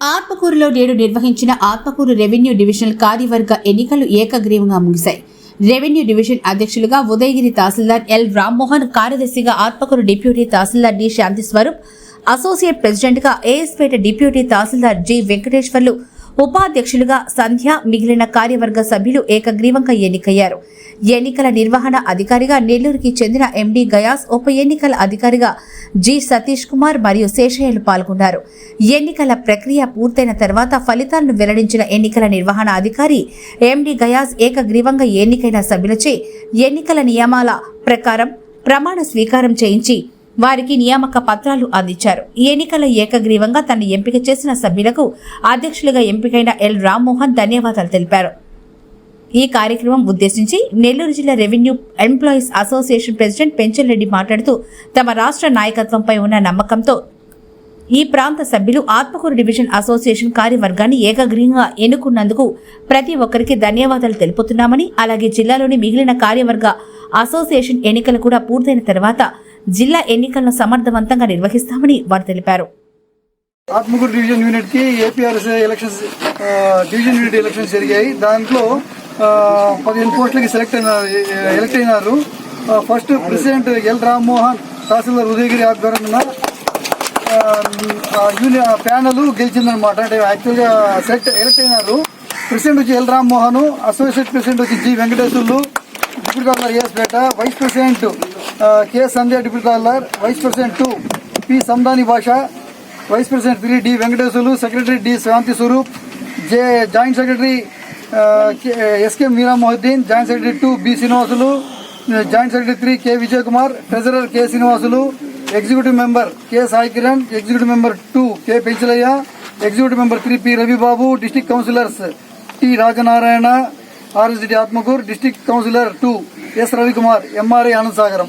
ఆత్మకూరులో నేడు నిర్వహించిన ఆత్మకూరు రెవెన్యూ డివిజనల్ కార్యవర్గ ఎన్నికలు ఏకగ్రీవంగా ముగిశాయి. రెవెన్యూ డివిజన్ అధ్యక్షులుగా ఉదయగిరి తహసీల్దార్ ఎల్ రామ్మోహన్ కార్యదర్శిగా Atmakur deputy tahsildar D Shanti Swaroop associate ప్రెసిడెంట్గా ఏఎస్పేట డిప్యూటీ తహసీల్దార్ జి వెంకటేశ్వర్లు ఉపాధ్యక్షులుగా సంధ్య మిగిలిన కార్యవర్గ సభ్యులు ఏకగ్రీవంగా ఎన్నికయ్యారు. ఎన్నికల నిర్వహణ అధికారిగా నెల్లూరుకి చెందిన ఎండి గయాస్ ఉప ఎన్నికల అధికారిగా జి సతీష్ కుమార్ మరియు శేషయ్యలు పాల్గొన్నారు. ఎన్నికల ప్రక్రియ పూర్తయిన తర్వాత ఫలితాలను వెల్లడించిన ఎన్నికల నిర్వహణ అధికారి ఎండి గయాస్ ఏకగ్రీవంగా ఎన్నికైన సభ్యులచే ఎన్నికల నియమాల ప్రకారం ప్రమాణ స్వీకారం చేయించి వారికి నియామక పత్రాలు అందించారు. ఈ ఎన్నికల ఏకగ్రీవంగా తన ఎంపిక చేసిన సభ్యులకు అధ్యక్షులుగా ఎంపికైన ఎల్. రామ్మోహన్ ధన్యవాదాలు తెలిపారు. ఈ కార్యక్రమం ఉద్దేశించి నెల్లూరు జిల్లా revenue employees association president Penchal Reddy మాట్లాడుతూ తమ రాష్ట్ర నాయకత్వంపై ఉన్న నమ్మకంతో ఈ ప్రాంత సభ్యులు ఆత్మకూరు డివిజన్ అసోసియేషన్ కార్యవర్గాన్ని ఏకగ్రీవంగా ఎన్నుకున్నందుకు ప్రతి ఒక్కరికి ధన్యవాదాలు తెలుపుతున్నామని అలాగే జిల్లాలోని మిగిలిన కార్యవర్గ అసోసియేషన్ ఎన్నికలు కూడా పూర్తయిన తర్వాత జిల్లా ఎన్నికలను సమర్థవంతంగా నిర్వహిస్తామని వారు తెలిపారు. ఆత్మకూరు డివిజన్ యూనిట్కి APRS elections division unit elections జరిగాయి. దాంట్లో పదిహేను పోస్టులకి సెలెక్ట్ అయిన ఎలక్ట్ అయినారు. ఫస్ట్ ప్రెసిడెంట్ ఎల్ రామ్మోహన్ తహసీల్దార్ ఉదయగిరి ఆధ్వర్యంలో యూని ప్యానల్ గెలిచిందనమాట అంటే యాక్చువల్గా సెలెక్ట్ ఎలక్ట్ అయినారు. ప్రెసిడెంట్ వచ్చి ఎల్ రామ్మోహన్ అసోసియేట్ ప్రెసిడెంట్ వచ్చి G Venkateswarlu deputy governor AS Peta vice president ఆ, K Sandhya deputy colour vice president two P Sandani Basha vice president three D Venkateswarlu secretary D Shanti Swaroop J joint secretary ఆ, K- SK Meera Mohiddin joint secretary two B Srinivasulu joint secretary three K Vijay Kumar treasurer K Srinivasulu executive member K Sai Kiran executive member two K Penchalaiah executive member three P Ravibabu district councillors T Rajanarayana RSD Atmakur district councillor two S Ravikumar MRI Anand Sagaram